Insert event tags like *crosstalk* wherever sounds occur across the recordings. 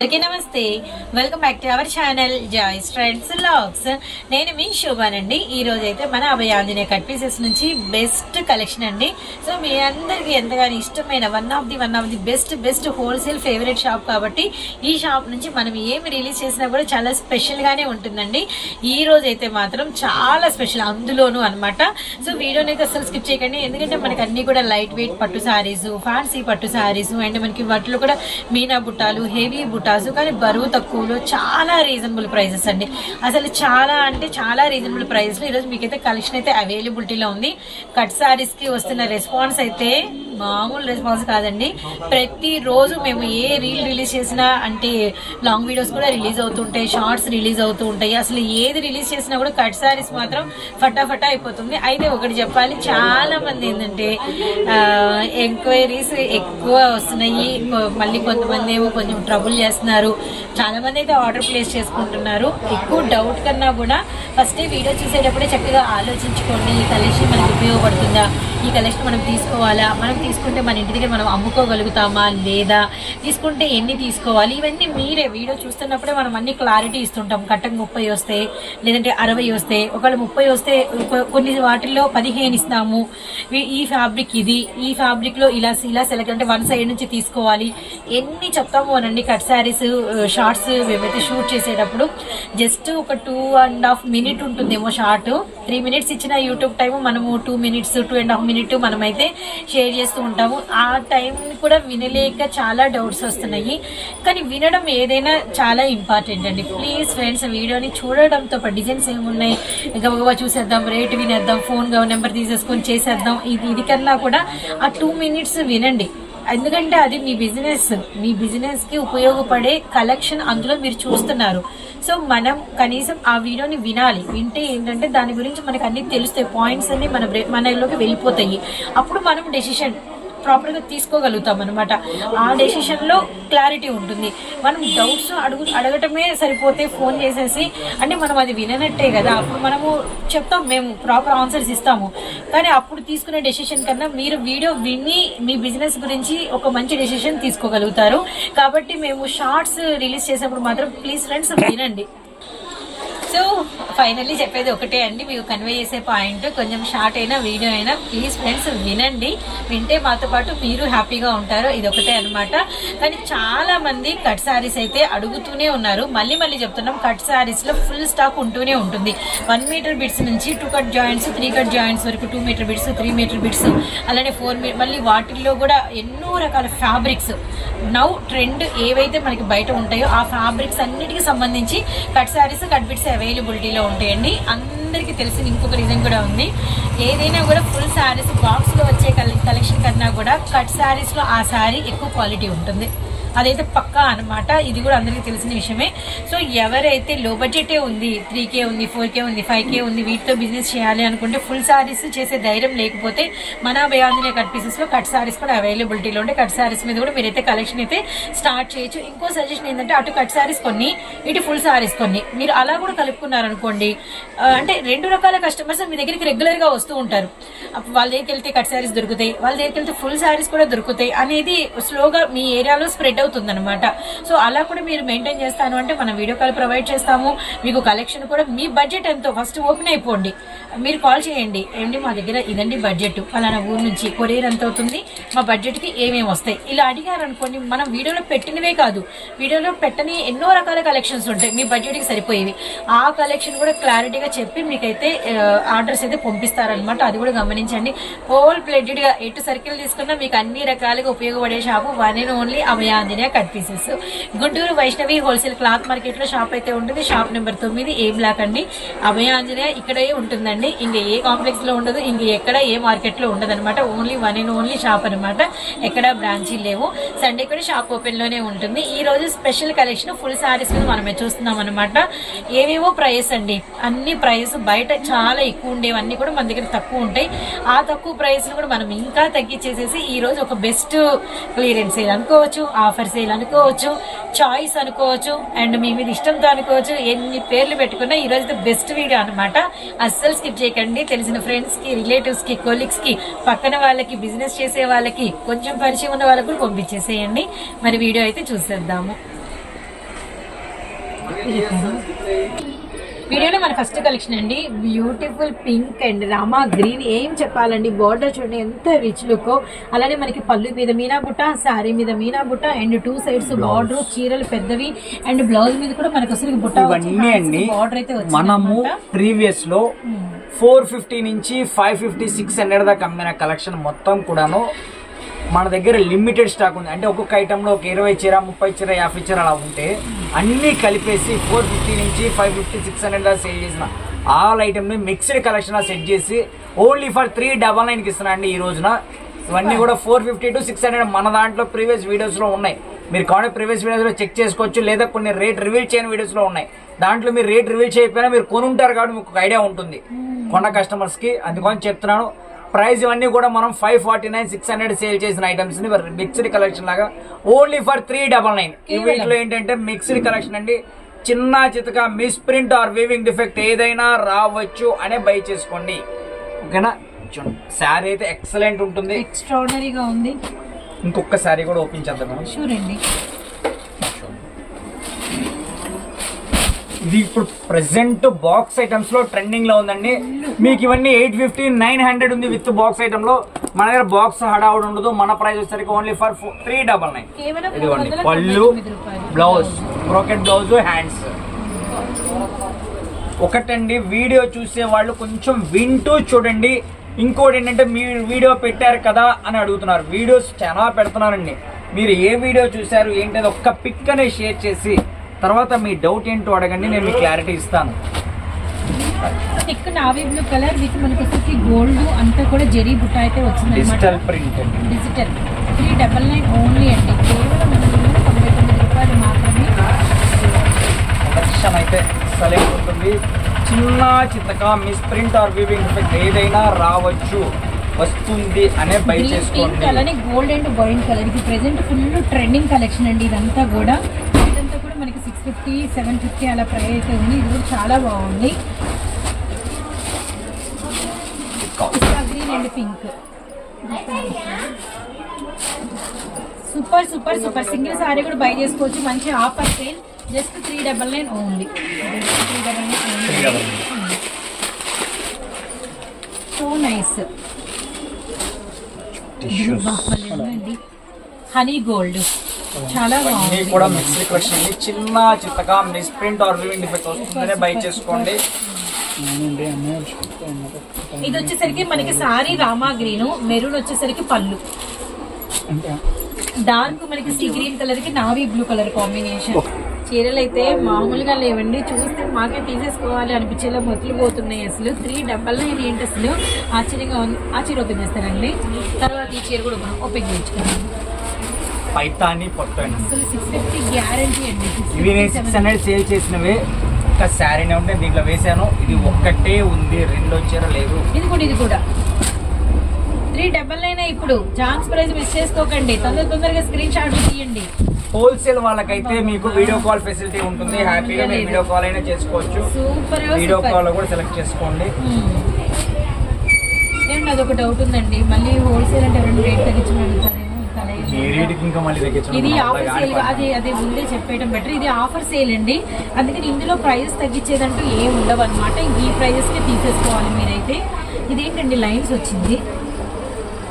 అందరికీ నమస్తే. Welcome back to our channel Joy's friends vlogs నేను మీ శోభానండి. ఈ రోజు అయితే మన అభయ ఆంజనేయ కట్ పీసెస్ నుంచి బెస్ట్ కలెక్షన్ అండి. సో మీ అందరికీ ఎంతగానో ఇష్టమైన one of the one of the best best wholesale favourite shop కాబట్టి ఈ షాప్ నుంచి మనం ఏమి రిలీజ్ చేసినా కూడా చాలా స్పెషల్ గానే ఉంటుందండి. ఈ రోజు అయితే మాత్రం చాలా స్పెషల్ అందులోనూ అన్నమాట. సో వీడియోని అయితే అసలు స్కిప్ చేయకండి. ఎందుకంటే మనకి అన్ని కూడా లైట్ వెయిట్ పట్టు సారీస్ ఫ్యాన్సీ పట్టు సారీస్ అండ్ మనకి వాటిలో కూడా మీనా బుట్టాలు హెవీ బుట్టాసు కానీ బరువు తక్కువలో చాలా రీజనబుల్ ప్రైజెస్ అండి. అసలు చాలా అంటే చాలా రీజనబుల్ ప్రైజెస్ ఈరోజు మీకైతే కలెక్షన్ అయితే అవైలబిలిటీలో ఉంది. కట్ సారీస్కి వస్తున్న రెస్పాన్స్ అయితే మామూలు రెస్పాన్స్ కాదండి. ప్రతిరోజు మేము ఏ రీల్ రిలీజ్ చేసినా అంటే లాంగ్ వీడియోస్ కూడా రిలీజ్ అవుతుంటాయి షార్ట్స్ రిలీజ్ అవుతూ ఉంటాయి. అసలు ఏది రిలీజ్ చేసినా కూడా కట్ సారీస్ మాత్రం ఫటాఫటా అయిపోతుంది. అయితే ఒకటి చెప్పాలి. చాలా మంది ఏంటంటే ఎంక్వైరీస్ ఎక్కువ వస్తున్నాయి. మళ్ళీ కొంతమంది ఏమో కొంచెం ట్రబుల్ చేస్తున్నారు. చాలా మంది అయితే ఆర్డర్ ప్లేస్ చేసుకుంటున్నారు. ఎక్కువ డౌట్ కన్నా కూడా ఫస్ట్ వీడియో చూసేటప్పుడే చక్కగా ఆలోచించుకోండి ఈ కలెక్షన్ మనకు ఉపయోగపడుతుందా? ఈ కలెక్షన్ మనం తీసుకోవాలా? మనం తీసుకుంటే మన ఇంటి దగ్గర మనం అమ్ముకోగలుగుతామా? లేదా? తీసుకుంటే ఎన్ని తీసుకోవాలి? ఇవన్నీ మీరే వీడియో చూస్తున్నప్పుడే మనం అన్ని క్లారిటీ ఇస్తుంటాం. కట్టకు ముప్పై వస్తే లేదంటే అరవై వస్తే ఒకవేళ ముప్పై వస్తే కొన్ని వాటిల్లో పదిహేను ఇస్తాము. ఈ- ఈ ఫ్యాబ్రిక్ ఇది ఈ ఫ్యాబ్రిక్లో ఇలా ఇలా సెలెక్ట్ అంటే వన్ సైడ్ నుంచి తీసుకోవాలి. ఎన్ని చెప్తాము అనండి కట్ శారీస్ షార్ట్స్ మేమైతే షూట్ చేసేటప్పుడు జస్ట్ ఒక టూ అండ్ హాఫ్ మినిట్ ఉంటుందేమో షార్ట్ త్రీ మినిట్స్ ఇచ్చిన యూట్యూబ్ టైం మనము two minutes two and half minute మనమైతే షేర్ చేస్తూ ఉంటాము. ఆ టైం కూడా వినలేక చాలా డౌట్స్ వస్తున్నాయి. కానీ వినడం ఏదైనా చాలా ఇంపార్టెంట్ అండి. ప్లీజ్ ఫ్రెండ్స్ వీడియోని చూడడంతో పాటు డిజైన్స్ ఏమున్నాయి? గబగబా చూసేద్దాం రేట్ వినేద్దాం ఫోన్ నెంబర్ తీసేసుకొని చేసేద్దాం. ఇది ఇది కన్నా కూడా ఆ టూ మినిట్స్ వినండి. ఎందుకంటే అది మీ బిజినెస్. మీ బిజినెస్కి ఉపయోగపడే కలెక్షన్ అందులో మీరు చూస్తున్నారు. సో మనం కనీసం ఆ వీడియోని వినాలి. వింటే ఏంటంటే దాని గురించి మనకు అన్ని తెలుస్తాయి. పాయింట్స్ అన్ని మన బ్రె- మనలోకి వెళ్ళిపోతాయి. అప్పుడు మనం డెసిషన్ ప్రాపర్గా తీసుకోగలుగుతాం అనమాట ఆ డెసిషన్లో క్లారిటీ ఉంటుంది. మనం డౌట్స్ అడుగు అడగటమే సరిపోతే ఫోన్ చేసేసి అంటే మనం అది విననట్టే కదా. అప్పుడు మనము చెప్తాం మేము ప్రాపర్ ఆన్సర్స్ ఇస్తాము. కానీ అప్పుడు తీసుకునే డెసిషన్ కన్నా మీరు వీడియో విని మీ బిజినెస్ గురించి ఒక మంచి డెసిషన్ తీసుకోగలుగుతారు. కాబట్టి మేము షార్ట్స్ రిలీజ్ చేసినప్పుడు మాత్రం ప్లీజ్ ఫ్రెండ్స్ వినండి. సో ఫైనల్లీ చెప్పేది ఒకటే అండి. మీకు కన్వే చేసే పాయింట్ కొంచెం షార్ట్ అయినా వీడియో అయినా ప్లీజ్ ఫ్రెండ్స్ వినండి. వింటే మాతో పాటు మీరు హ్యాపీగా ఉంటారు. ఇది ఒకటే అనమాట కానీ చాలా మంది కట్ శారీస్ అయితే అడుగుతూనే ఉన్నారు. మళ్ళీ మళ్ళీ చెప్తున్నాం కట్ శారీస్లో ఫుల్ స్టాక్ ఉంటూనే ఉంటుంది. వన్ మీటర్ బిట్స్ నుంచి two cut joints three cut joints వరకు two metre bits three metre bits అలానే ఫోర్ మీటర్ మళ్ళీ వాటిల్లో కూడా ఎన్నో రకాల ఫ్యాబ్రిక్స్ నౌ ట్రెండ్ ఏవైతే మనకి బయట ఉంటాయో ఆ ఫ్యాబ్రిక్స్ అన్నిటికి సంబంధించి కట్ శారీస్ కట్ బిట్స్ అవైలబిలిటీలో ఉంటాయండి. అందరికీ తెలిసిన ఇంకొక రీజన్ కూడా ఉంది. ఏదైనా కూడా ఫుల్ శారీస్ బాక్స్లో వచ్చే కలెక్షన్ కన్నా కూడా కట్ శారీస్లో ఆ శారీ ఎక్కువ క్వాలిటీ ఉంటుంది. అదైతే పక్కా అనమాట ఇది కూడా అందరికీ తెలిసిన విషయమే. సో ఎవరైతే లో బడ్జెటే ఉంది త్రీ కే ఉంది ఫోర్ కే ఉంది ఫైవ్ కే ఉంది వీటితో బిజినెస్ చేయాలి అనుకుంటే ఫుల్ శారీస్ చేసే ధైర్యం లేకపోతే మన భయాంజనే కట్ పీసెస్లో కట్ శారీస్ కూడా అవైలబిలిటీలో ఉంటే కట్ శారీస్ మీద కూడా మీరైతే కలెక్షన్ అయితే స్టార్ట్ చేయొచ్చు. ఇంకో సజెషన్ ఏంటంటే అటు కట్ శారీస్ కొన్ని ఇటు ఫుల్ సారీస్ కొన్ని. మీరు అలా కూడా కలుపుకున్నారనుకోండి అంటే రెండు రకాల కస్టమర్స్ మీ దగ్గరికి రెగ్యులర్గా వస్తూ ఉంటారు. వాళ్ళ దగ్గరికి వెళ్తే కట్ సారీస్ దొరుకుతాయి వాళ్ళ దగ్గరికి వెళ్తే ఫుల్ శారీస్ కూడా దొరుకుతాయి అనేది స్లోగా మీ ఏరియాలో స్ప్రెడ్ అవుతుంది అనమాట సో అలా కూడా మీరు మెయింటైన్ చేస్తాను అంటే మనం వీడియో కాల్ ప్రొవైడ్ చేస్తాము. మీకు కలెక్షన్ కూడా మీ బడ్జెట్ ఎంతో. ఫస్ట్ ఓపెన్ అయిపోండి. మీరు కాల్ చేయండి. ఏమండి మా దగ్గర ఇదండి బడ్జెట్ ఫలానా ఊరు నుంచి కొరియర్ ఎంత అవుతుంది? మా బడ్జెట్కి ఏమేమి వస్తాయి? ఇలా అడిగారు అనుకోండి మనం వీడియోలో పెట్టినవే కాదు. వీడియోలో పెట్టని ఎన్నో రకాల కలెక్షన్స్ ఉంటాయి. మీ బడ్జెట్కి సరిపోయేవి. ఆ కలెక్షన్ కూడా క్లారిటీగా చెప్పి మీకైతే ఆర్డర్స్ అయితే పంపిస్తారనమాట అది కూడా గమనించండి. హోల్ ప్లేటెడ్గా ఎటు సర్కిల్ తీసుకున్నా మీకు అన్ని రకాలుగా ఉపయోగపడే shop one and only Abhayanjaneya cut pieces Guntur Vaishnavi wholesale cloth మార్కెట్లో షాప్ అయితే ఉంటుంది. షాప్ నెంబర్ తొమ్మిది ఏ బ్లాక్ అండి? అభయాంజనేయ ఇక్కడే ఉంటుందండి. ఇంక ఏ కాంప్లెక్స్లో ఉండదు ఇంక ఎక్కడ ఏ మార్కెట్లో ఉండదు అనమాట only one and only shop అనమాట ఎక్కడ బ్రాంచీ లేవు. సండే కూడా షాప్ ఓపెన్లోనే ఉంటుంది. ఈ రోజు స్పెషల్ కలెక్షన్ ఫుల్ సారీస్ మీద మనమే చూస్తున్నాం అనమాట ఏవేవో ప్రైస్ అండి. అన్ని ప్రైస్ బయట చాలా ఎక్కువ ఉండేవి. అన్ని కూడా మన దగ్గర తక్కువ ఉంటాయి. ఆ తక్కువ ప్రైస్ కూడా మనం ఇంకా తగ్గించేసేసి ఈ రోజు ఒక బెస్ట్ క్లియరెన్స్ సేల్ అనుకోవచ్చు ఆఫర్ సేల్ అనుకోవచ్చు చాయిస్ అనుకోవచ్చు అండ్ మీ మీద ఇష్టంతో అనుకోవచ్చు ఎన్ని పేర్లు పెట్టుకున్నా ఈ రోజు బెస్ట్ వీడియో అనమాట అస్సలు స్కిప్ షేర్ చేయకండి. తెలిసిన ఫ్రెండ్స్కి రిలేటివ్స్కి కొలీగ్స్కి పక్కన వాళ్ళకి బిజినెస్ చేసే వాళ్ళకి కొంచెం పరిచయం ఉన్న వాళ్ళకు పంపించేసేయండి. మరి వీడియో అయితే చూసేద్దాము. వీడియోలో మన ఫస్ట్ కలెక్షన్ అండి. Beautiful pink and Rama green ఏం చెప్పాలండి? బార్డర్ చూడండి ఎంత రిచ్ లుక్ అలానే మనకి పళ్ళు మీద మీనా బుట్ట శారీ మీద మీనా బుట్ట అండ్ టూ సైడ్స్ బార్డర్ చీరలు పెద్దవి. అండ్ బ్లౌజ్ మీద కూడా మనకి అసలు బుట్ట బార్డర్ అయితే మనము. ప్రీవియస్లో ఫోర్ ఫిఫ్టీ నుంచి ఫైవ్ ఫిఫ్టీ సిక్స్ హండ్రెడ్ దాకా అమ్మిన కలెక్షన్ మొత్తం కూడాను మన దగ్గర లిమిటెడ్ స్టాక్ ఉంది. అంటే ఒక్కొక్క ఐటెంలో ఒక ఇరవై చీర ముప్పై చీర యాభై చీర అలా ఉంటే అన్నీ కలిపేసి ఫోర్ ఫిఫ్టీ నుంచి ఫైవ్ ఫిఫ్టీ సిక్స్ హండ్రెడ్ దాకా సేల్ చేసిన ఆల్ ఐటమ్ని మిక్స్డ్ కలెక్షన్ సెట్ చేసి ఓన్లీ ఫర్ త్రీ డబల్ నైన్కి ఇస్తున్నా అండి ఈ రోజున. ఇవన్నీ కూడా four fifty to six hundred మన దాంట్లో ప్రీవియస్ వీడియోస్లో ఉన్నాయి. మీరు కావాలి ప్రీవియస్ వీడియోస్లో చెక్ చేసుకోవచ్చు లేదా కొన్ని రేట్ రివీల్ చేయని వీడియోస్లో ఉన్నాయి. దాంట్లో మీరు రేట్ రివీల్ చేయకపోయినా మీరు కొనుంటారు కాబట్టి మీకు ఒక ఐడియా ఉంటుంది. కొన్న కస్టమర్స్కి అందుకని చెప్తున్నాను. ప్రైస్ ఇవన్నీ కూడా మనం five forty nine six hundred sale చేసిన ఐటమ్స్ని మిక్స్డ్ కలెక్షన్ లాగా only for three double nine ఈ. వీటిలో ఏంటంటే మిక్స్డ్ కలెక్షన్ అండి. చిన్న చితక miss print or weaving defect ఏదైనా రావచ్చు అనే బై చేసుకోండి. ఓకేనా? శారీ అయితే ఎక్సలెంట్ ఉంటుంది. ఎక్స్ట్రాడినరీగా ఉంది. ఇంకొక శారీ కూడా ఓపెన్ చేద్దాం. షూర్ అండి ఇది ఇప్పుడు ప్రెసెంట్ బాక్స్ ఐటమ్స్లో ట్రెండింగ్లో ఉందండి. మీకు ఇవన్నీ ఎయిట్ ఫిఫ్టీ నైన్ హండ్రెడ్ ఉంది విత్ బాక్స్ ఐటమ్లో. మన దగ్గర బాక్స్ హడావుడ్ ఉండదు. మన ప్రైస్ వచ్చేసరికి only for three double nine ఇదిగోండి పళ్ళు. బ్లౌజ్ బ్రోకెట్ బ్లౌజ్ హ్యాండ్స్ ఒకటండి వీడియో చూసే వాళ్ళు కొంచెం వింటూ చూడండి. ఇంకోటి ఏంటంటే మీరు వీడియో పెట్టారు కదా అని అడుగుతున్నారు. వీడియోస్ చాలా పెడుతున్నారండి. మీరు ఏ వీడియో చూశారు ఏంటది ఒక్క పిక్ అనే షేర్ చేసి తర్వాత మీ డౌట్ ఏంటో అడగండి నేను మీకు క్లారిటీ ఇస్తాను. బ్లూ కలర్ విత్ మనకి వచ్చేసి గోల్డ్ అంతా కూడా జరీ బుట్ట అయితే వచ్చింది డిజిటల్ ప్రింట్ అండి. Digital three double nine only అండి. కేవలం తొంభై తొమ్మిది రూపాయలు మాత్రమే. కలెక్షన్ అయితే సెలెక్ట్ ఉంటుంది చిన్న చిత్తక miss print or weaving effect ఏదైనా రావచ్చు. వస్తుంది అనే బై చేసుకోండి. అలానే గోల్డ్ అండ్ వైన్ కలర్ ఇది ప్రెసెంట్ ఫుల్ ట్రెండింగ్ కలెక్షన్ అండి ఇదంతా కూడా. ఇదంతా కూడా మనకి సిక్స్ ఫిఫ్టీ సెవెన్ ఫిఫ్టీ అలా ప్రైస్ అయితే ఉంది. ఇది కూడా చాలా బాగుంది. Green and pink super super super. Single sari కూడా బై చేసుకోవచ్చు. మంచి offer sale. Just three double nine only three double nine so nice tissues honey gold. చాలా బాగుంది. కూడా కలెక్షన్ చిన్న చిత్తగా miss print or weaving defect వస్తుందనే బై చేసుకోండి. ఇది వచ్చేసరికి మనకి సారీ రామా గ్రీన్ మెరూన్ వచ్చేసరికి పళ్ళు. డార్క్ మనకి సీ గ్రీన్ కలర్కి నావీ బ్లూ కలర్ కాంబినేషన్ చీరలు అయితే మామూలుగా లేవండి. చూస్తే మాకే తీసేసుకోవాలి అనిపించేలా మొదలు పోతున్నాయి అసలు. త్రీ డబల్ నైన్ ఏంటి అసలు? ఆశ్చర్యంగా ఉంది. ఆ చీర ఓపెన్ చేస్తారండి. తర్వాత ఈ చీర కూడా మనం ఓపెన్ చేయించుకున్నాం పైతాని అండి. ఇవి నేను సిక్స్ హండ్రెడ్ సేల్ చేసినవి. ఒక శారీనే ఉంటే దీంట్లో వేసాను ఇది ఒక్కటే ఉంది రెండో చీర లేదు. ఇది కూడా ఇది కూడా. త్రీ డబల్ నైన్ ఇప్పుడు. ఛాన్స్ ప్రైస్ మిస్ చేసుకోకండి. తొందర తొందరగా స్క్రీన్ షాట్ తీయండి. హోల్సేల్ వాళ్ళకైతే మీకు వీడియో కాల్ ఫెసిలిటీ ఉంటుంది. హ్యాపీగా మీరు వీడియో కాల్ అయినా చేసుకోవచ్చు. సూపర్ వీడియో కాల్ కూడా సెలెక్ట్ చేసుకోండి. ఏమండి అదొక డౌట్ ఉందండి మళ్ళీ హోల్సేల్ అంటే రెండు రేట్ తగ్గించి ఇది ఆఫర్ సేల్. అది అది ముందే చెప్పేయడం బెటర్ ఇది ఆఫర్ సేల్ అండి. అందుకని ఇందులో ప్రైజెస్ తగ్గించేదంటూ ఏం ఉండవు అనమాట ఈ ప్రైజెస్కి తీసేసుకోవాలి మీరైతే. ఇదేంటండి లైన్స్ వచ్చింది?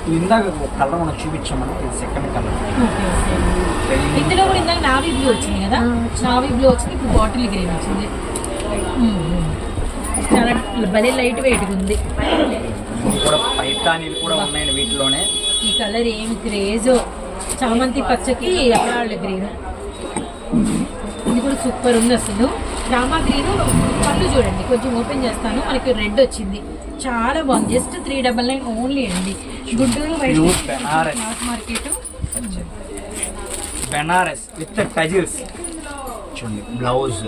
ఇది ఇందాక కలర్ మనం చూపించామని ఇది సెకండ్ కలర్ ఓకే ఓకే. ఇందులో కూడా ఇందాక నావీ బ్లూ వచ్చింది కదా? నావీ బ్లూ వచ్చింది ఇప్పుడు బాటిల్ గ్రీన్ వచ్చింది. చాలా భలే లైట్ వెయిట్ ఉంది. కూడా పైతానీలు కూడా ఉన్నాయండి వీటిలోనే. ఈ కలర్ ఏం క్రేజో చామంతి పచ్చకి ఎమరాల్డ్ గ్రీన్. ఇది కూడా సూపర్ ఉంది అసలు. రామా గ్రీన్ పళ్ళు చూడండి కొంచెం ఓపెన్ చేస్తాను. మనకి రెడ్ వచ్చింది. చాలా బాగుంది. Just three double nine only అండి. Banaras. Market. Banaras with tassels చూడండి బ్లౌజ్.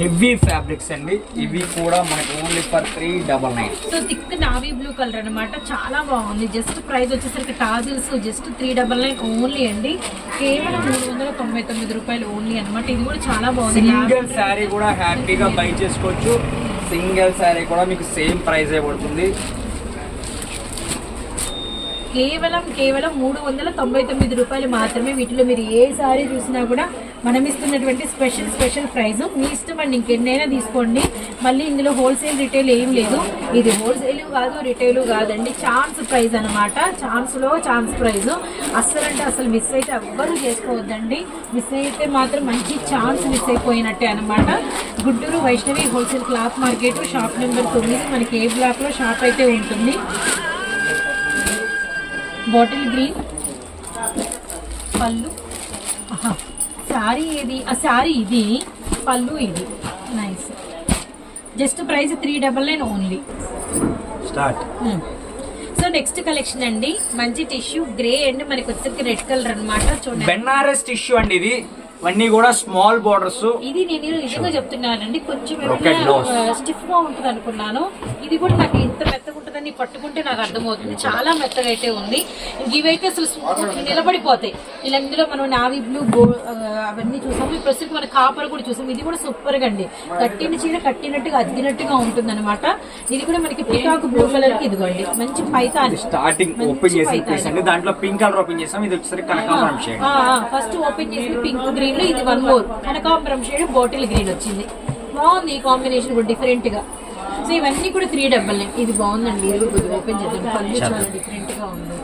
హెవీ ఫ్యాబ్రిక్స్ అండి. ఇవి కూడా మనకి only for three double nine. So thick navy blue colour అన్నమాట. చాలా బాగుంది. జస్ట్ ప్రైస్ వచ్చేసరికి tassels just three double nine only అండి. కేవలం మూడు వందల తొంభై తొమ్మిది రూపాయలు ఓన్లీ అన్నమాట. ఇది కూడా చాలా బాగుంది. సింగిల్ శారీ కూడా హ్యాపీగా బై చేసుకోవచ్చు. సింగిల్ శారీ కూడా మీకు సేమ్ ప్రైస్ పడుతుంది. కేవలం కేవలం మూడు వందల తొంభై తొమ్మిది రూపాయలు మాత్రమే వీటిలో మీరు ఏ సారీ చూసినా కూడా మనం ఇస్తున్నటువంటి స్పెషల్ స్పెషల్ ప్రైస్ మీ ఇష్టం అండి ఇంకెన్నైనా తీసుకోండి. మళ్ళీ ఇందులో హోల్సేల్ రిటైల్ ఏం లేదు. ఇది హోల్సేల్ కాదు రిటైల్ కాదండి. ఛాన్స్ ప్రైజ్ అనమాట ఛాన్స్లో ఛాన్స్ ప్రైజ్. అస్సలు అంటే అసలు మిస్ అయితే ఎవ్వరూ చేసుకోవద్దండి. మిస్ అయితే మాత్రం మంచి ఛాన్స్ మిస్ అయిపోయినట్టే అనమాట Guntur Vaishnavi wholesale cloth market shop number తొమ్మిది. మనకి ఏ బ్లాక్లో షాప్ అయితే ఉంటుంది. బాటిల్ గ్రీన్ పళ్ళు. శారీ ఇది ఆ శారీ ఇది పళ్ళు ఇది. Nice just price three double nine only start so next collection అండి. మంచి టిష్యూ గ్రే అండ్ మనకి వచ్చేసరికి రెడ్ కలర్ అన్నమాట. చూడండి. బెనారస్ టిష్యూ అండి ఇది. ఇవన్నీ కూడా స్మాల్ బోర్డర్స్. ఇది నేను నిజంగా చెప్తున్నానండి కొంచెం. స్టిఫ్గా ఉంటుంది అనుకున్నాను ఇది కూడా నాకు ఇంత మెత్తగా ఉంటుందని పట్టుకుంటే నాకు అర్థమవుతుంది. చాలా మెత్తగా అయితే ఉంది. ఇవైతే అసలు నిలబడిపోతాయి. ఇలా ఇందులో మనం నావీ బ్లూ అవన్నీ చూసాము. ప్రస్తుతం మన కాపర్ కూడా చూసాము. ఇది కూడా సూపర్గా అండి. కట్టిన చీర కట్టినట్టుగా అద్దినట్టుగా ఉంటుంది అనమాట ఇది కూడా మనకి పికాక్ బ్లూ కలర్కి ఇదిగోండి. మంచి పైతాని. స్టార్టింగ్ మంచి ఓపెన్ అండి దాంట్లో పింక్ కలర్ ఓపెన్ చేసాం ఇది వచ్చేసరికి ఫస్ట్ ఓపెన్ చేసి పింక్ గ్రీన్ లో ఇది వన్ మోర్ కనకాంబరం షేడ్ బాటిల్ గ్రీన్ వచ్చింది. బాగుంది ఈ కాంబినేషన్ కూడా డిఫరెంట్గా. సో ఇవన్నీ కూడా త్రీ డబల్ నైన్ ఇది బాగుందండి. ఇది కూడా ఓపెన్ చేద్దాం. పళ్ళు చాలా డిఫరెంట్గా ఉంది.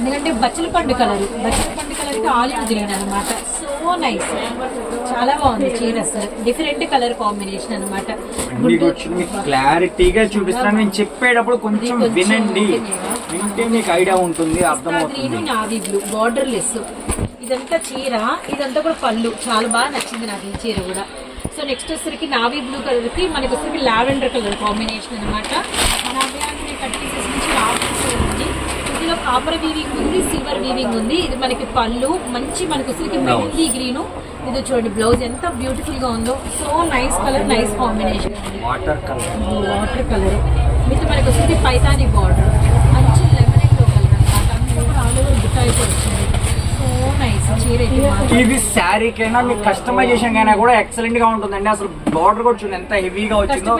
ఎందుకంటే బచ్చల పండు కలర్ బచ్చల పండు కలర్కి ఆలివ్ గ్రీన్ అనమాట సో నైస్ చాలా బాగుంది చీర అసలు. డిఫరెంట్ కలర్ కాంబినేషన్ అనమాట క్లారిటీగా చూపిస్తున్నాను. నేను చెప్పేటప్పుడు కొంచెం వినండి? వింటే మీకు ఐడియా ఉంటుంది గ్రీన్ అర్థమవుతుంది. బ్లూ బార్డర్ లెస్ ఇదంతా చీర ఇదంతా కూడా పళ్ళు. చాలా బాగా నచ్చింది నాకు ఈ చీర కూడా. సో నెక్స్ట్ వచ్చేసరికి నావీ బ్లూ కలర్కి మనకి వచ్చేసరికి లావెండర్ కలర్ కాంబినేషన్ అన్నమాట. మన అభయాన్ని కట్ పీసెస్ నుంచి లావెండర్ ఉంది. ఇందులో కాపర్ వీవింగ్ ఉంది సిల్వర్ వీవింగ్ ఉంది. ఇది మనకి పళ్ళు మంచి మనకి వచ్చేసరికి మెహందీ గ్రీన్ ఇది చూడండి బ్లౌజ్ ఎంత బ్యూటిఫుల్గా ఉందో. So nice colour nice combination water colour water colour with మనకి వచ్చేది పైతాని బార్డర్ మంచి లెమన్ ఎల్లో కలర్ అనమాట అంతా కూడా ఆల్ ఓవర్ బుట్ట అయితే వచ్చింది ఇది శారీకైనా మీకు కస్టమైజేషన్ కైనా కూడా ఎక్సలెంట్గా ఉంటుందండి. అసలు బార్డర్ కూడా చూడండి ఎంత హెవీగా వచ్చిందో.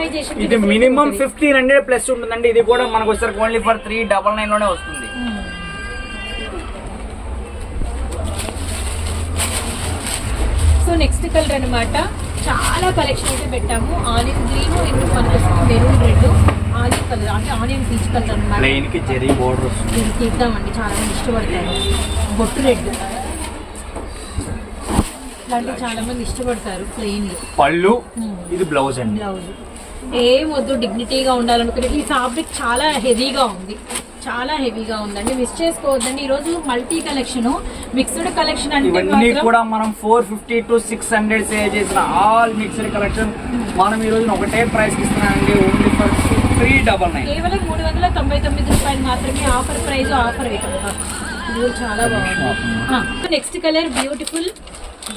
ఇది మినిమం. ఫిఫ్టీన్ హండ్రెడ్ ప్లస్ ఉంటుందండి. ఇది కూడా మనకు వచ్చేసరికి ఓన్లీ ఫర్ త్రీ డబల్ నైన్లోనే వస్తుంది. సో నెక్స్ట్ కలర్ అన్నమాట. చాలా కలెక్షన్ అయితే పెట్టాము. ఆలివ్ గ్రీన్ ఇందులో మనకి మెరూన్ రెడ్. ఆలివ్ కలర్ అంటే ఆనియన్ పీచ్ కలర్ అన్నమాట ప్లెయిన్కి జెరీ బోర్డర్ వస్తుంది. ఇది తీద్దామండి. చాలా మంది ఇష్టపడతారు. బొట్టు రెడ్. ఇలాంటివి చాలా మంది ఇష్టపడతారు ప్లెయిన్ పళ్ళు Hmm. ఇది బ్లౌజ్ అండి. బ్లౌజ్ ఏం వద్దు డిగ్నిటీగా ఉండాలనుకునే ఈ ఫ్యాబ్రిక్ చాలా హెవీగా ఉంది. చాలా హెవీగా ఉందండి. మిస్ చేసుకోవద్దండి. ఈ రోజు మల్టీ కలెక్షన్ మిక్స్డ్ కలెక్షన్ అంటే ఇవన్నీ మాత్రం కూడా మనం four fifty two six hundred sale చేసిన ఆల్ మిక్స్డ్ కలెక్షన్ మనం ఈ రోజు ఒకటే ప్రైస్ ఇస్తున్నామండి. Only for three double nine. కేవలం మూడు వందల తొంభై తొమ్మిది రూపాయలు మాత్రమే ఆఫర్ ప్రైస్ ఆఫర్ ఐటమ్ కూడా చాలా బాగుంది. Next colour beautiful.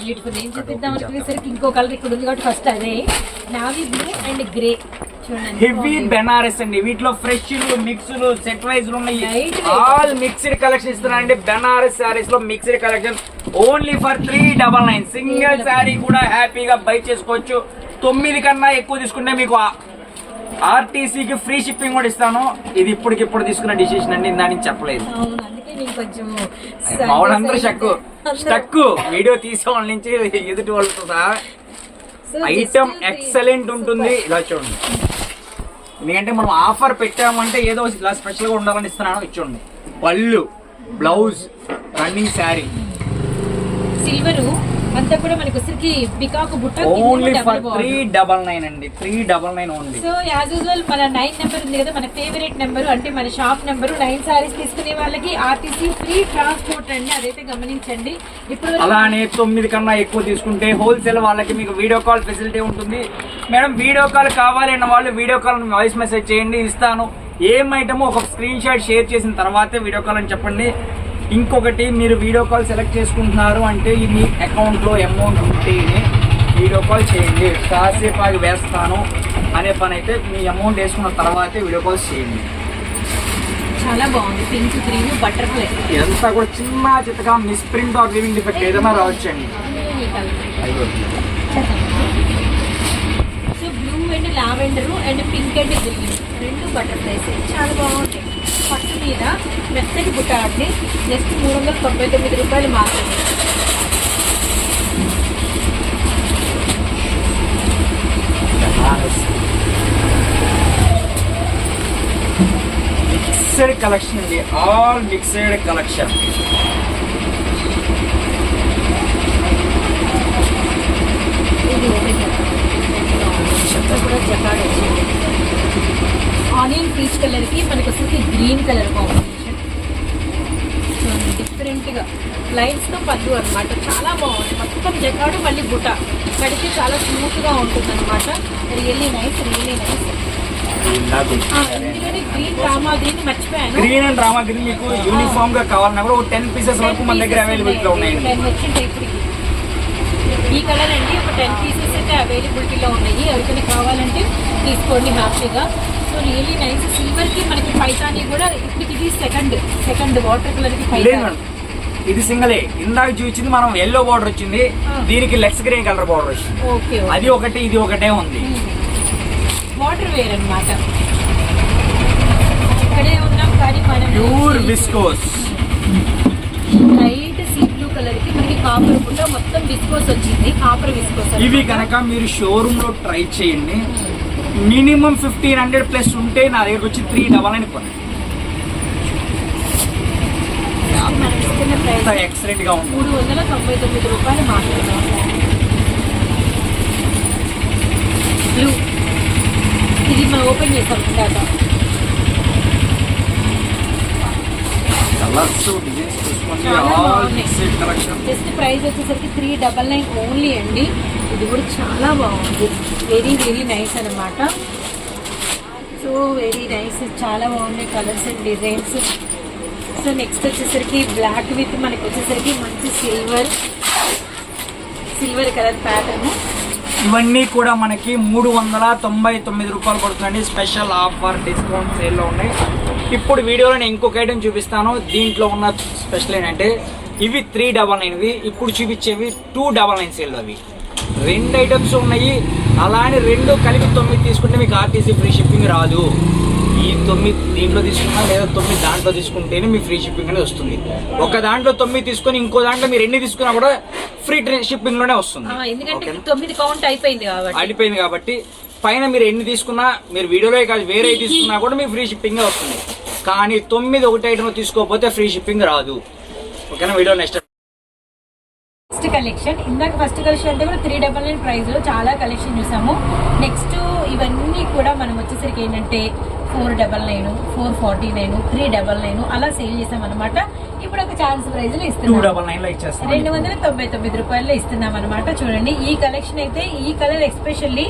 బ్యూటిఫుల్ ఏం చూపిద్దాం అనుకునేసరికి ఇంకో కలర్ ఇక్కడ ఉంది కాబట్టి ఫస్ట్ అదే. Navy blue and grey. Heavy Banaras అండి. వీటిలో ఫ్రెష్ మిక్స్లు సెట్ వైజ్ ఉన్నాయి. ఆల్ మిక్స్డ్ కలెక్షన్ ఇస్తున్నారండి. బెనారస్ శారీస్లో mixed collection only for three double nine single sari కూడా హ్యాపీగా బై చేసుకోవచ్చు. తొమ్మిది కన్నా ఎక్కువ తీసుకుంటే మీకు ఆర్టీసీకి ఫ్రీ షిప్పింగ్ కూడా ఇస్తాను. ఇది ఇప్పటికిప్పుడు తీసుకున్న డిసిషన్ అండి దానికి చెప్పలేదు. మావాడందరూ షక్కు. స్టక్ వీడియో తీసే వాళ్ళ నుంచి ఎదుటి వాళ్ళతో సహా ఐటమ్ ఎక్సలెంట్ ఉంటుంది. ఇలా చూడండి. ఎందుకంటే మనం ఆఫర్ పెట్టామంటే ఏదో ఇలా స్పెషల్గా ఉండాలని ఇస్తున్నాను. ఇది చూడండి. పళ్ళు బ్లౌజ్ రన్నింగ్ శారీ. సిల్వర్ అంతా కూడా మనకి వచ్చరికి పికాక్ బుట్ట only for three double nine అండి. Three double nine only so as usual మన నైన్ నెంబర్ ఉంది కదా మన ఫేవరెట్ నెంబర్ అంటే మన షాప్ నెంబర్ నైన్ సారీస్ తీసుకునే వాళ్ళకి ఆర్టీసీ ఫ్రీ ట్రాన్స్పోర్ట్ అండి. అదైతే గమనించండి. ఇప్పుడు అలానే తొమ్మిది కన్నా ఎక్కువ తీసుకుంటే హోల్సేల్ వాళ్ళకి మీకు వీడియో కాల్ ఫెసిలిటీ ఉంటుంది. మేడం వీడియో కాల్ కావాలి అన్న వాళ్ళు వీడియో కాల్ వాయిస్ మెసేజ్ చేయండి ఇస్తాను. ఏం ఐటమో ఒక స్క్రీన్ షాట్ షేర్ చేసిన తర్వాతే వీడియో కాల్ అని చెప్పండి. ఇంకొకటి మీరు వీడియో కాల్ సెలెక్ట్ చేసుకుంటున్నారు అంటే ఈ మీ అకౌంట్లో అమౌంట్ ఉంటేనే వీడియో కాల్ చేయండి. కాసేపు ఆగి వేస్తాను అనే పని అయితే మీ అమౌంట్ వేసుకున్న తర్వాతే వీడియో కాల్ చేయండి. చాలా బాగుంది. Pink green butterfly. ఇదంతా కూడా చిన్న చిత్తగా మిస్ప్రింట్ ఆర్ లివింగ్ డిఫెక్ట్ ఏదైనా రావచ్చండి. So blue and lavender and pink and green. రెండు బటర్ఫ్లైస్. చాలా బాగుంటాయి పట్టు మీద మెత్తటి బుట్ట అండి జస్ట్ మూడు వందల తొంభై తొమ్మిది రూపాయలు మాత్రమే. మిక్సెడ్ కలెక్షన్ అండి. ఆల్ మిక్సెడ్ కలెక్షన్ ఇది. కూడా జకాడ్ వచ్చింది ఆనియన్ పీచ్ కలర్కి మనకి వచ్చేసి గ్రీన్ కలర్ కాంబినేషన్. డిఫరెంట్గా లైన్స్తో పద్దు అన్నమాట. చాలా బాగుంది. మొత్తం జకాడు మళ్ళీ బుట్ట కడితే చాలా స్మూత్గా ఉంటుంది అనమాట really nice. Really nice green drama green మర్చిపోయాను. గ్రీన్ అండ్ రామా గ్రీన్ మీకు యూనిఫామ్గా కావాలన్నా కూడా ఒక టెన్ పీసెస్ వరకు మన దగ్గర అవైలబిలిటీ లో ఇప్పటికి ఈ కలర్ అండి. ఒక టెన్ పీసెస్ అయితే అవైలబిలిటీలో ఉన్నాయి. ఎవరికైనా కావాలంటే తీసుకోండి హ్యాపీగా. సో రియలీ నైస్ సిల్వర్కి మనకి పైతాని కూడా ఇప్పుడు ఇది సెకండ్ సెకండ్ వాటర్ కలర్కి పైతాని. ఇది సింగలే. ఇందాక చూపించింది మనం ఎల్లో బార్డర్ వచ్చింది. దీనికి లెక్స్ గ్రే కలర్ బార్డర్ వచ్చింది. ఓకే అది ఒకటి ఇది ఒకటే ఉంది. వాటర్ వేర్ అన్నమాట. ఇక్కడే ఉన్నాం కానీ మనం pure viscose light sea blue కలర్కి మనకి కాపర్ పుట్ట మొత్తం విస్కోస్ వచ్చింది. కాపర్ విస్కోస్ ఇవి కనుక మీరు షోరూమ్లో ట్రై చేయండి. మినిమం ఫిఫ్టీన్ హండ్రెడ్ ప్లస్ ఉంటే నా దగ్గరకు వచ్చి త్రీ డబల్ అని కొనండి మనం ఇస్తున్న ప్రైస్ ఎక్సలెంట్గా ఉంటుంది మూడు వందల తొంభై తొమ్మిది రూపాయలు బ్లూ ఇది మనం ఓపెన్ చేసాం ఇందాక. జస్ట్ ప్రైస్ వచ్చేసరికి త్రీ డబల్ నైన్ ఓన్లీ అండి. ఇది కూడా చాలా బాగుంది. వెరీ వెరీ నైస్ అనమాట సో వెరీ నైస్ చాలా బాగున్నాయి colours and designs so next వచ్చేసరికి బ్లాక్ విత్ మనకి వచ్చేసరికి మంచి సిల్వర్ సిల్వర్ కలర్ ప్యాటర్న్ ఇవన్నీ కూడా మనకి మూడు వందల తొంభై తొమ్మిది రూపాయలు పడుతుందండి. స్పెషల్ ఆఫర్ డిస్కౌంట్ సేల్లో ఉన్నాయి. ఇప్పుడు వీడియోలో నేను ఇంకొక ఐటమ్ చూపిస్తాను. దీంట్లో ఉన్న స్పెషల్ ఏంటంటే ఇవి త్రీ డబల్ నైన్వి ఇప్పుడు చూపించేవి టూ డబల్ నైన్ సేల్ అవి. రెండు ఐటమ్స్ ఉన్నాయి. అలానే రెండు కలిపి తొమ్మిది తీసుకుంటే మీకు ఆర్టీసీ ఫ్రీ షిప్పింగ్ రాదు. ఈ తొమ్మిది దీంట్లో తీసుకున్నా లేదా తొమ్మిది దాంట్లో తీసుకుంటేనే మీ ఫ్రీ షిప్పింగ్ అనేది వస్తుంది. ఒక దాంట్లో తొమ్మిది తీసుకొని ఇంకో దాంట్లో మీరు ఎన్ని తీసుకున్నా కూడా ఫ్రీ షిప్పింగ్లోనే వస్తుంది. ఎందుకంటే? తొమ్మిది కౌంట్ అయిపోయింది కాబట్టి. కాబట్టి పైన మీరు ఎన్ని తీసుకున్నా మీరు వీడియోలో కాదు వేరే *laughs* తీసుకున్నా కూడా మీకు ఫ్రీ షిప్పింగ్ వస్తుంది. కానీ తొమ్మిది ఒకటి ఐటమ్ తీసుకోకపోతే ఫ్రీ షిప్పింగ్ రాదు. ఓకేనా వీడియో నెక్స్ట్ నెక్స్ట్ కలెక్షన్ ఇందాక ఫస్ట్ కలెక్షన్ అంటే కూడా త్రీ డబల్ నైన్ ప్రైస్లో చాలా కలెక్షన్ చూసాము. నెక్స్ట్ ఇవన్నీ కూడా మనం వచ్చేసరికి ఏంటంటే four double nine four forty nine three double nine అలా సేల్ చేసాం అనమాట ఇప్పుడు ఒక ఛాన్స్ ప్రైస్లో ఇస్తున్నాం. రెండు వందల తొంభై తొమ్మిది రూపాయల్లో ఇస్తున్నాం అనమాట చూడండి ఈ కలెక్షన్ అయితే ఈ కలర్ ఎస్పెషల్లీ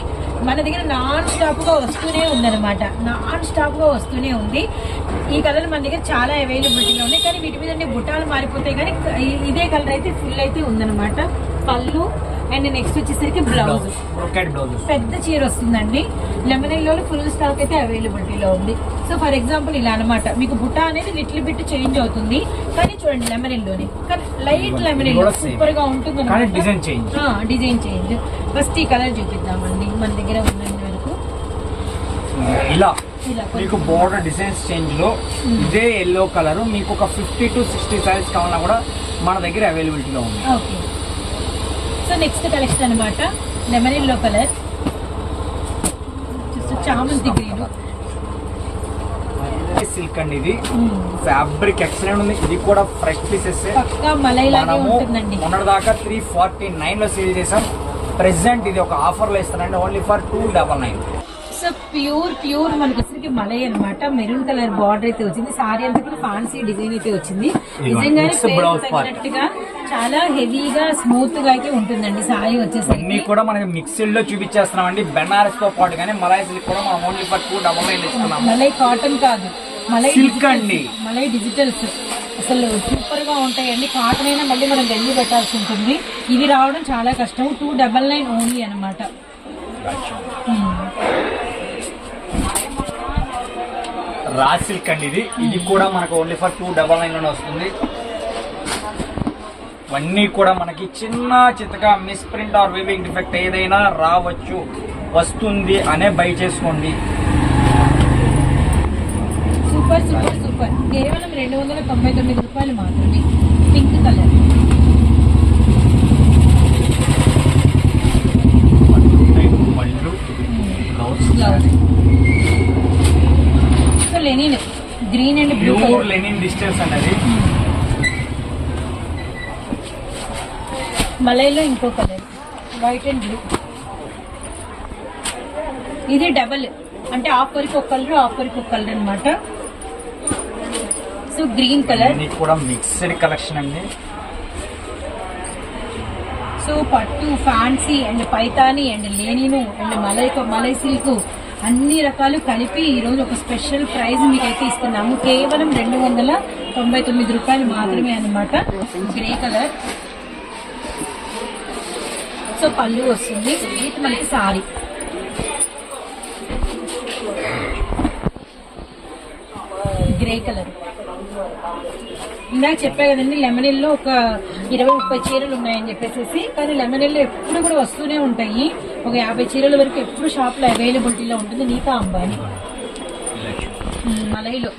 మన దగ్గర నాన్ స్టాప్గా వస్తూనే ఉందన్నమాట. నాన్ స్టాప్గా వస్తూనే ఉంది. ఈ కలర్ మన దగ్గర చాలా అవైలబిలిటీలో ఉన్నాయి. కానీ వీటి మీద బుట్టాలు మారిపోతాయి. కానీ ఇదే కలర్ అయితే ఫుల్ అయితే ఉందన్నమాట. పళ్ళు అండ్ నెక్స్ట్ వచ్చేసరికి బ్లౌజ్. పెద్ద చీర వస్తుందండి. లెమన్ ఫుల్ స్టాక్ అయితే అవైలబిలిటీలో ఉంది. సో ఫర్ ఎగ్జాంపుల్ ఇలా అన్నమాట. మీకు బుట్ట అనేది లిటిల్ బిట్ చేంజ్ అవుతుంది. కానీ చూడండి లెమన్లోనే కానీ లైట్ లెమన్ same. సూపర్గా ఉంటుంది. డిజైన్ చేంజ్ ఫస్ట్ ఈ కలర్ చూపిద్దామండి. మన దగ్గర ఉన్నంత వరకు. ఇలా. మీకు బోర్డర్ డిజైన్స్ చేంజ్లో ఇదే ఎల్లో కలర్ మీకు ఒక ఫిఫ్టీ టు సిక్స్టీ సైజ్ కావాలన్నా కూడా మన దగ్గర అవైలబిలిటీలో ఉంది. ఓకే సో నెక్స్ట్ కలెక్షన్ అనమాట లెమన్ ఎల్లో కలర్ చామంతి గ్రీన్ సిల్క్ అండి ఇది. ఫ్యాబ్రిక్ ఎక్సలెంట్ ఉంది. ఇది కూడా ఫ్రెష్ పీసెస్. మనము ఉంటుందండి. మొన్నటి దాకా త్రీ ఫార్టీ నైన్లో సేల్ చేసాం ప్రెసెంట్ ఇది ఒక ఆఫర్లో ఇస్తానండి. Only for two double nine so pure pure మనకి వచ్చరికి మలై అనమాట మెరూన్ కలర్ బార్డర్ అయితే వచ్చింది. సారీ అంతా కూడా ఫ్యాన్సీ డిజైన్ అయితే వచ్చింది. నిజంగానే. తగినట్టుగా చాలా హెవీగా స్మూత్గా అయితే ఉంటుందండి సారీ అన్ని వచ్చేసరికి కూడా మనకి మిక్సీడ్లో చూపించేస్తున్నాం అండి బెనారస్తో పాటు కానీ మలాయ్ సిల్క్ కూడా మనం only for two double nine ఇస్తున్నాం మలై కాటన్ కాదు. డిజిటల్స్. అండి. మలై డిజిటల్స్ అసలు సూపర్గా ఉంటాయండి. కాటన్ అయినా మళ్ళీ మనం గంజి పెట్టాల్సి ఉంటుంది. ఇవి రావడం చాలా కష్టం. టూ డబల్ నైన్ ఓన్లీ అనమాట రా సిల్క్ అండి ఇది. ఇది కూడా మనకు ఓన్లీ ఫర్ టూ డబల్ నైన్లోనే వస్తుంది. ఇవన్నీ కూడా మనకి చిన్న చిత్తగా miss print or weaving defect ఏదైనా రావచ్చు. వస్తుంది అనే బై చేసుకోండి. Super super super. కేవలం రెండు వందల తొంభై తొమ్మిది రూపాయలు మాత్రమే. Pink colour. So linen. Green and blue linen distance అనేది మలైలో ఇంకో కలర్. వైట్ అండ్ బ్లూ ఇది డబల్ అంటే హాఫ్ వరకు ఒక కలర్ హాఫ్ వరకు ఒక కలర్ అనమాట సో గ్రీన్ కలర్. ఇది కూడా మిక్స్డ్ కలెక్షన్ అండి. సో పట్టు fancy and Paithani and linen and malai malai silk అన్ని రకాలు కలిపి ఈరోజు ఒక స్పెషల్ ప్రైజ్ మీకైతే ఇస్తున్నాము. కేవలం రెండు వందల తొంభై తొమ్మిది రూపాయలు మాత్రమే అన్నమాట. Grey colour. సో పళ్ళు వస్తుంది. ఇది మనకి సారీ. Grey colour. ఇందాక చెప్పా కదండి లెమనిల్లో ఒక ఇరవై ముప్పై చీరలు ఉన్నాయని చెప్పేసి కానీ లెమనిల్లో ఎప్పుడు కూడా వస్తూనే ఉంటాయి. ఒక యాభై చీరల వరకు ఎప్పుడు షాప్లో అవైలబిలిటీలో ఉంటుంది. నీతా అంబానీ. మలైలో.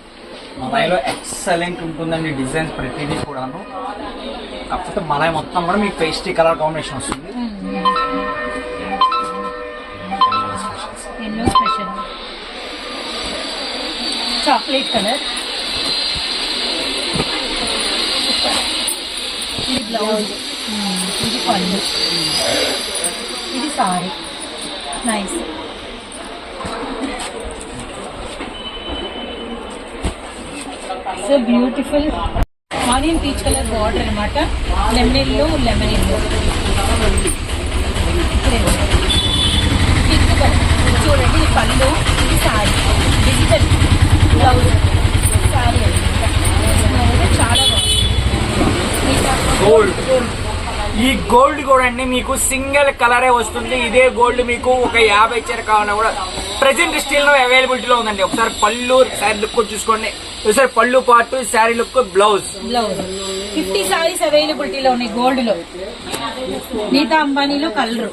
మలైలో ఎక్సలెంట్ ఉంటుందండి డిజైన్స్ ప్రతిదీ కూడాను. కాకపోతే మలై మొత్తం కూడా మీకు పేస్టీ కలర్ కాంబినేషన్ వస్తుంది. Yellow special chocolate colour blouse ఇది పళ్ళు ఇది sari. Nice so beautiful onion peach colour border అనమాట. లెమన్ ఎల్లో లెమన్ కలర్ చూడండి ఇది పళ్ళు ఇది సారీ. డిజిటల్ బ్లౌజ్ సారీ అనమాట చాలా బాగుంది మిగతా గోల్డ్. ఈ గోల్డ్ కూడా అండి మీకు సింగిల్ కలరే వస్తుంది. ఇదే గోల్డ్ మీకు ఒక యాభై చీర కావాలన్నా కూడా ప్రెసెంట్ స్టీల్లో అవైలబిలిటీలో ఉందండి. ఒకసారి పళ్ళు శారీ లుక్ చూసుకోండి. ఒకసారి పళ్ళు పాటు sari look blouse. Blouse. Fifty saris అవైలబిలిటీలో ఉన్నాయి గోల్డ్లో. నీతా అంబానీలో కలర్.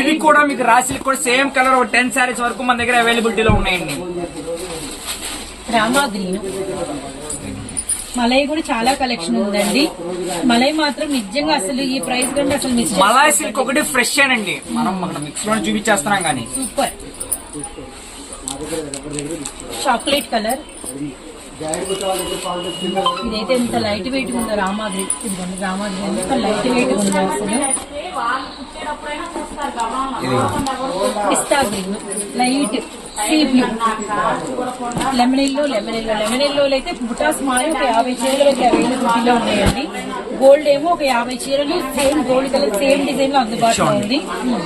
ఇది కూడా మీకు రాశి కూడా సేమ్ కలర్ ఒక టెన్ శారీస్ వరకు మన దగ్గర అవైలబిలిటీలో ఉన్నాయండి. రామా గ్రీన్. మలై కూడా చాలా కలెక్షన్ ఉందండి. మలై మాత్రం నిజంగా అసలు ఈ ప్రైస్ కంటే అసలు మిస్ మలాయ్ సిల్క్ ఒకటి ఫ్రెష్ అండి మనం మిక్స్లో చూపించేస్తున్నాం కానీ. సూపర్ చాక్లెట్ కలర్ ఇదైతే ఎంత లైట్ వెయిట్ ఉందో రామాద్రి ఇదిగోండి రామాద్రి ఎంత లైట్ వెయిట్ ఉందో అసలు. పిస్తా green light sea blue lemon yellow lemon yellow lemon ఎల్లోలో అయితే బుటాస్ మారి ఒక యాభై చీరలు అయితే అవైలబిలిటీలో ఉన్నాయండి. గోల్డ్ ఏమో ఒక యాభై చీరలు సేమ్ గోల్డ్ కలర్ సేమ్ డిజైన్లో అందుబాటులో ఉంది.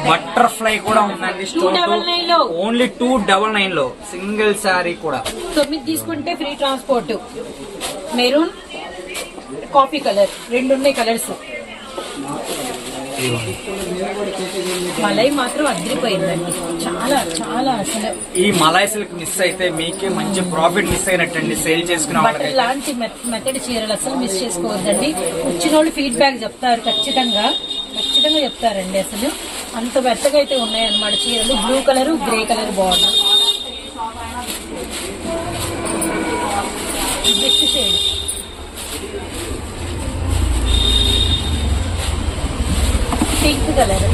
బటర్ఫ్లై కూడా ఉందండి Two double nine లో. ఓన్లీ టూ డబల్ నైన్లో సింగిల్ శారీ కూడా. తొమ్మిది తీసుకుంటే free transport. Maroon coffee colour. రెండు ఉన్నాయి కలర్స్. మలై మాత్రం అదిరిపోయిందండి. చాలా చాలా అసలు. ఈ మలాయ్ సిల్క్ మిస్ అయితే మీకే మంచి ప్రాఫిట్ మిస్ అయినట్టండి. సేల్ చేసుకునే బట్టలు వాళ్ళకి లాంటి మె- మెత్తడి చీరలు అసలు మిస్ చేసుకోవద్దండి. వచ్చిన వాళ్ళు ఫీడ్బ్యాక్ చెప్తారు ఖచ్చితంగా. ఖచ్చితంగా చెప్తారండి అసలు. అంత మెత్తగా అయితే ఉన్నాయన్నమాట చీరలు. Blue colour grey colour border best shade pink colour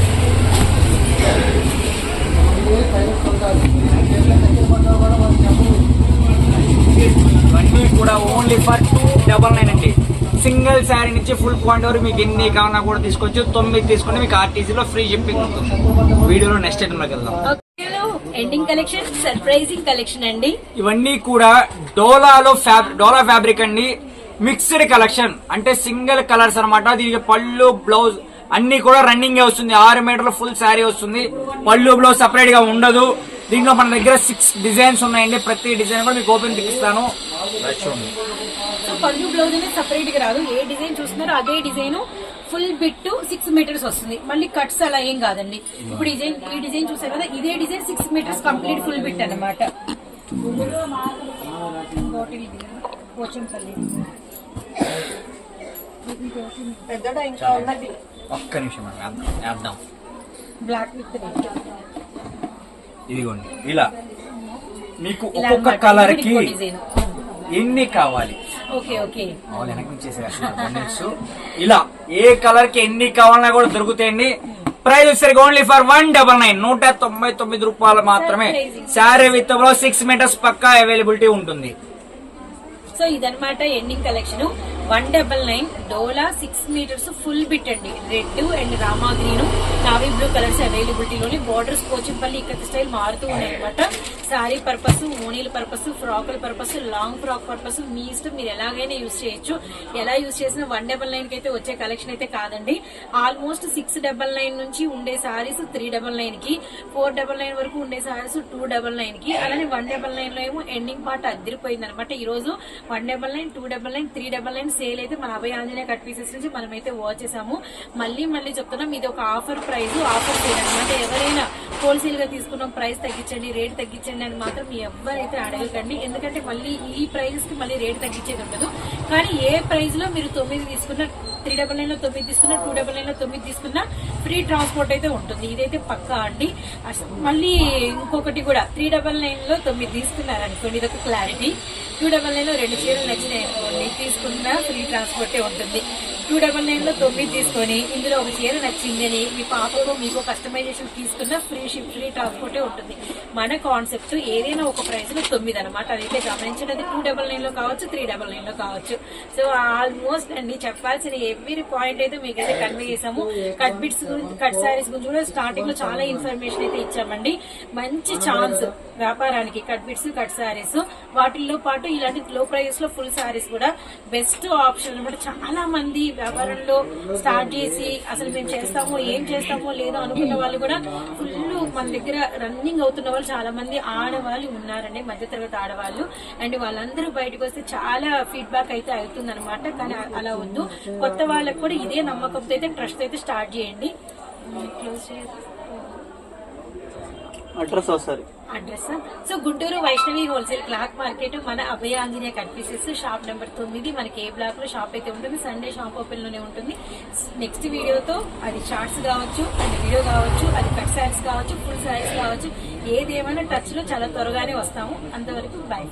ఇవన్నీ కూడా only for two double nine అండి. సింగిల్ శారీ నుంచి ఫుల్ పాయింట్ వరకు మీకు ఎన్ని కావాలన్నా కూడా తీసుకోవచ్చు. తొమ్మిది తీసుకుంటే మీకు ఆర్టీసీలో ఫ్రీ షిప్పింగ్ ఉంటుంది. వీడియోలో నెక్స్ట్ ఐటమ్లోకి వెళ్దాం. ఎండింగ్ కలెక్షన్ సర్ప్రైజింగ్ కలెక్షన్ అండి. ఇవన్నీ కూడా డోలాలో ఫ్యాబ్ డోలా ఫ్యాబ్రిక్ అండి. మిక్స్డ్ కలెక్షన్ అంటే సింగిల్ కలర్స్ అన్నమాట. దీనికి పళ్ళు బ్లౌజ్ అన్ని కూడా రన్నింగ్ వస్తుంది. ఆరు మీటర్ల ఫుల్ శారీ వస్తుంది. పళ్ళు బ్లౌజ్ సపరేట్గా ఉండదు. దీంట్లో మన దగ్గర సిక్స్ డిజైన్స్ ఉన్నాయండి. ప్రతి డిజైన్ కూడా మీకు ఓపెన్ చూపిస్తాను. పళ్ళు బ్లౌజ్ అనేది సపరేట్గా రాదు. ఏ డిజైన్ చూస్తున్నారో అదే design full bit six metres వస్తుంది. మళ్ళీ కట్స్ అలా ఏం కాదండి. ఇప్పుడు డిజైన్ ఈ డిజైన్ చూసారు కదా? ఇదే design six metres complete full bit అనమాట ఒక్క నిమిషం అండి, వేద్దాం, బ్లాక్ విత్ ఇదిగోండి ఇలా. మీకు ఒక్కొక్క. కలర్కి ఎన్ని కావాలి? ఓకే ఓకే ఇలా ఏ కలర్కి ఎన్ని కావాలన్నా కూడా దొరుకుతాయండి ప్రైస్ వచ్చేసరికి only for one double nine నూట తొంభై తొమ్మిది రూపాయలు మాత్రమే. శారీ విత్లో సిక్స్ మీటర్స్ పక్కా అవైలబిలిటీ ఉంటుంది. సో ఇదన్నమాట ending collection one double nine dola six metres full bit అండి. Red and Rama green. Navy blue colours అవైలబిలిటీలోని borders Pochampally ఇక్కడ స్టైల్ మారుతూ ఉన్నాయి అనమాట శారీ పర్పస్ ఓనీల పర్పస్ ఫ్రాకుల పర్పస్ లాంగ్ ఫ్రాక్ పర్పస్ మీ ఇష్టం మీరు ఎలాగైనా యూజ్ చేయొచ్చు. ఎలా యూజ్ చేసినా వన్ డబల్ నైన్కి అయితే వచ్చే కలెక్షన్ అయితే కాదండి. ఆల్మోస్ట్ సిక్స్ డబల్ నైన్ నుంచి ఉండే శారీస్ త్రీ డబల్ నైన్కి ఫోర్ డబల్ నైన్ వరకు ఉండే సారీస్ టూ డబల్ నైన్కి అలానే వన్ డబల్ నైన్లో ఏమో ఎండింగ్ పార్ట్ అద్దరిపోయింది అనమాట ఈ రోజు one double nine two double nine three double nine sale అయితే మన అభయ ఆంజనేయ కట్ పీసెస్ నుంచి మనమైతే వాచ్ చేసాము. మళ్ళీ మళ్ళీ చెప్తున్నాం ఇది ఒక ఆఫర్ ప్రైస్ ఆఫర్ సేల్ అనమాట ఎవరైనా హోల్సేల్గా తీసుకున్నాం ప్రైస్ తగ్గించండి రేట్ తగ్గించండి అని మాత్రం ఎవరైతే అడగకండి. ఎందుకంటే మళ్ళీ ఈ ప్రైస్కి మళ్ళీ రేట్ తగ్గించేది ఉండదు. కానీ ఏ ప్రైస్లో మీరు తొమ్మిది తీసుకున్న త్రీ డబల్ నైన్లో తొమ్మిది తీసుకున్నా టూ డబల్ నైన్లో తొమ్మిది తీసుకున్నా ఫ్రీ ట్రాన్స్పోర్ట్ అయితే ఉంటుంది. ఇదైతే పక్కా అండి. మళ్ళీ ఇంకొకటి కూడా త్రీ డబల్ నైన్లో తొమ్మిది తీసుకున్నారనుకోండి ఇది ఒక క్లారిటీ. టూ డబల్ నైన్లో రెండు చీరలు నచ్చినాయి అనుకోండి తీసుకున్నా ఫ్రీ ట్రాన్స్పోర్టే ఉంటుంది. టూ డబల్ నైన్లో తొమ్మిది తీసుకొని ఇందులో ఒక చీర నచ్చిందని మీ పాపకు మీకు కస్టమైజేషన్ తీసుకున్న ఫ్రీ షిప్ ఫ్రీ ట్రాన్స్పోర్టే ఉంటుంది. మన కాన్సెప్ట్ ఏదైనా ఒక ప్రైస్లో తొమ్మిది అనమాట అదైతే గమనించండి అది టూ డబల్ నైన్లో కావచ్చు త్రీ డబల్ నైన్లో కావచ్చు. సో ఆల్మోస్ట్ అండి చెప్పాల్సిన ఎవ్రీ పాయింట్ అయితే మీకు అయితే కన్వే చేసాము కట్ బిట్స్ గురించి కట్ సారీస్ గురించి కూడా స్టార్టింగ్లో చాలా ఇన్ఫర్మేషన్ అయితే ఇచ్చామండి. మంచి ఛాన్స్ వ్యాపారానికి కట్ బిట్స్ కట్ సారీస్ వాటిల్లో పాటు ఇలాంటి లో ప్రైస్లో ఫుల్ సారీస్ కూడా బెస్ట్ ఆప్షన్ అనమాట చాలా మంది వ్యాపారంలో స్టార్ట్ చేసి అసలు మేము చేస్తామో ఏం చేస్తామో లేదో అనుకున్న వాళ్ళు కూడా ఫుల్ మన దగ్గర రన్నింగ్ అవుతున్న వాళ్ళు చాలా మంది ఆడవాళ్ళు ఉన్నారండి మధ్యతరగతి ఆడవాళ్ళు. అండ్ వాళ్ళందరూ బయటకు వస్తే చాలా ఫీడ్బ్యాక్ అయితే అవుతుంది అనమాట కానీ అలా వద్దు. కొత్త వాళ్ళకు కూడా ఇదే నమ్మకంతో అయితే ట్రస్ట్ అయితే స్టార్ట్ చేయండి. క్లోజ్ చేయాలి అడ్రస్ ఒకసారి. Address so Guntur Vaishnavi wholesale cloth market మన అభయ ఆంజనేయ కనిపిసెస్ షాప్ నెంబర్ తొమ్మిది. మనకి ఏ బ్లాక్లో షాప్ అయితే ఉంటుంది సండే షాప్ ఓపెన్లోనే ఉంటుంది. నెక్స్ట్ వీడియోతో అది షార్ట్స్ కావచ్చు అది వీడియో కావచ్చు అది కట్ శారీస్ కావచ్చు ఫుల్ శారీస్ కావచ్చు. ఏదేమైనా టచ్లో చాలా త్వరగానే వస్తాము. అంతవరకు బై